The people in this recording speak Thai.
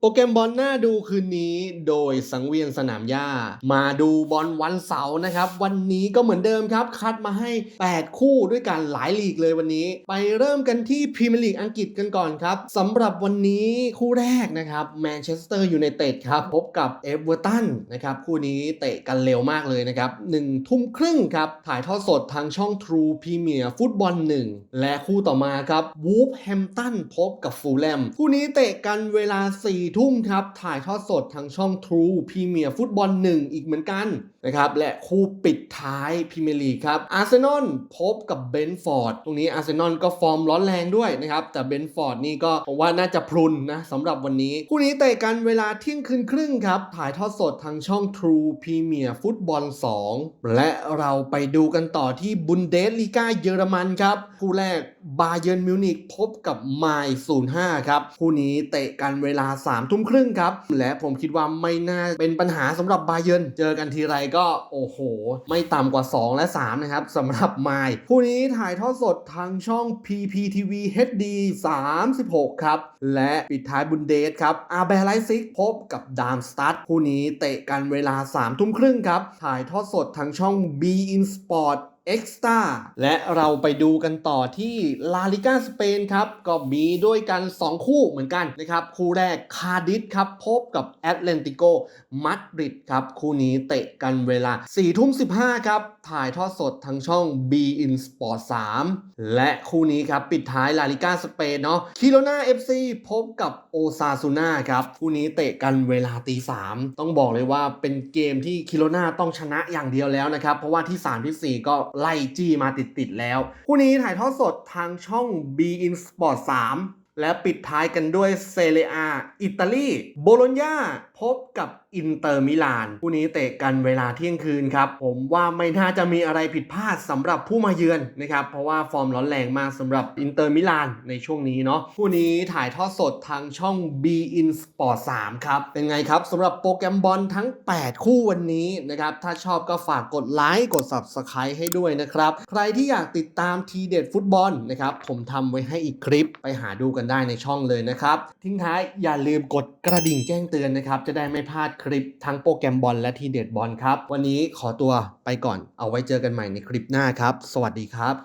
โปรแกรมบอลน่าดูคืนนี้โดยสังเวียนสนามหญ้า มาดูบอลวันเสาร์นะครับ วันนี้ก็เหมือนเดิมครับ คัดมาให้ 8 คู่ด้วยกันหลายลีกเลยวันนี้ ไปเริ่มกันที่พรีเมียร์ลีกอังกฤษกันก่อนครับสำหรับวันนี้คู่แรกนะครับแมนเชสเตอร์ยูไนเต็ดครับ พบกับเอเวอร์ตันนะครับ คู่นี้เตะกันเร็วมากเลยนะครับ1ทุ่มครึ่งครับถ่ายทอดสดทางช่อง True Premier ฟุตบอล1และคู่ต่อมาครับวูฟแฮมตันพบกับฟูลแลมคู่นี้เตะกันเวลา4ทุ่มครับ ถ่ายทอดสดทางช่อง True Premier ฟุตบอล1อีกเหมือนกันนะครับ และคู่ปิดท้ายพรีเมียร์ลีกครับ อาร์เซนอลพบกับเบนฟอร์ด ตรงนี้อาร์เซนอลก็ฟอร์มร้อนแรงด้วยนะครับ แต่เบนฟอร์ดนี่ก็ผมว่าน่าจะพรุนนะสำหรับวันนี้ คู่นี้เตะกันเวลาเที่ยงคืนครึ่งครับ ถ่ายทอดสดทางช่อง True Premier ฟุตบอล 2 และเราไปดูกันต่อที่บุนเดสลีกาเยอรมันครับคู่แรกบาเยิร์นมิวนิกพบกับไมล์05 ครับคู่นี้เตะกันเวลา3ามทุ่มครึ่งครับ และผมคิดว่าไม่น่าเป็นปัญหาสำหรับบาเยนเจอกันทีไรก็โอ้โห ไม่ต่ำกว่า 2 และ 3 นะครับสำหรับไมล์คู่นี้ถ่ายทอดสดทางช่อง PPTV HD 36 ครับ และปิดท้ายบุนเดสครับอาแบไลซิกพบกับดามสตัดคู่นี้เตะกันเวลา3ทุ่มครึ่งครับ ถ่ายทอดสดทางช่อง B In Sport เอ็กซ์ตาและเราไปดูกันต่อที่ลาลิก้าสเปนครับ ก็มีด้วยกัน 2 คู่เหมือนกันนะครับ คู่แรกคาดิสครับพบกับแอตเลนติโกมาดริดครับ คู่นี้เตะกันเวลา4ทุ่ม15 ครับ ถ่ายทอดสดทางช่อง B In Sport 3 และคู่นี้ครับ ปิดท้ายลาลิก้าสเปนเนาะคิโลนา FC พบกับโอซาซูน่าครับ คู่นี้เตะกันเวลาตีสามต้องบอกเลยว่าเป็นเกมที่คิโลนาต้องชนะอย่างเดียวแล้วนะครับเพราะว่าที่3ทีสี่4ก็ไล่จี้มาติดๆแล้ว คู่นี้ถ่ายทอดสดทางช่อง B In Sport 3 และปิดท้ายกันด้วยเซเรียอิตาลี โบโลญญาพบกับอินเตอร์มิลานคู่นี้เตะกันเวลาเที่ยงคืนครับ ผมว่าไม่น่าจะมีอะไรผิดพลาดสำหรับผู้มาเยือนนะครับ เพราะว่าฟอร์มร้อนแรงมากสำหรับอินเตอร์มิลานในช่วงนี้เนาะคู่นี้ถ่ายทอดสดทางช่อง B In Sport 3 ครับ เป็นไงครับสำหรับโปรแกรมบอลทั้ง 8 คู่วันนี้นะครับ ถ้าชอบก็ฝากกดไลค์กด Subscribe ให้ด้วยนะครับ ใครที่อยากติดตามทีเด็ดฟุตบอลนะครับ ผมทำไว้ให้อีกคลิปไปหาดูกันได้ในช่องเลยนะครับ ทิ้งท้ายอย่าลืมกดกระดิ่งแจ้งเตือนนะครับจะได้ไม่พลาดคลิปทั้งโปรแกรมบอลและทีเด็ดบอลครับ วันนี้ขอตัวไปก่อนเอาไว้เจอกันใหม่ในคลิปหน้าครับ สวัสดีครับ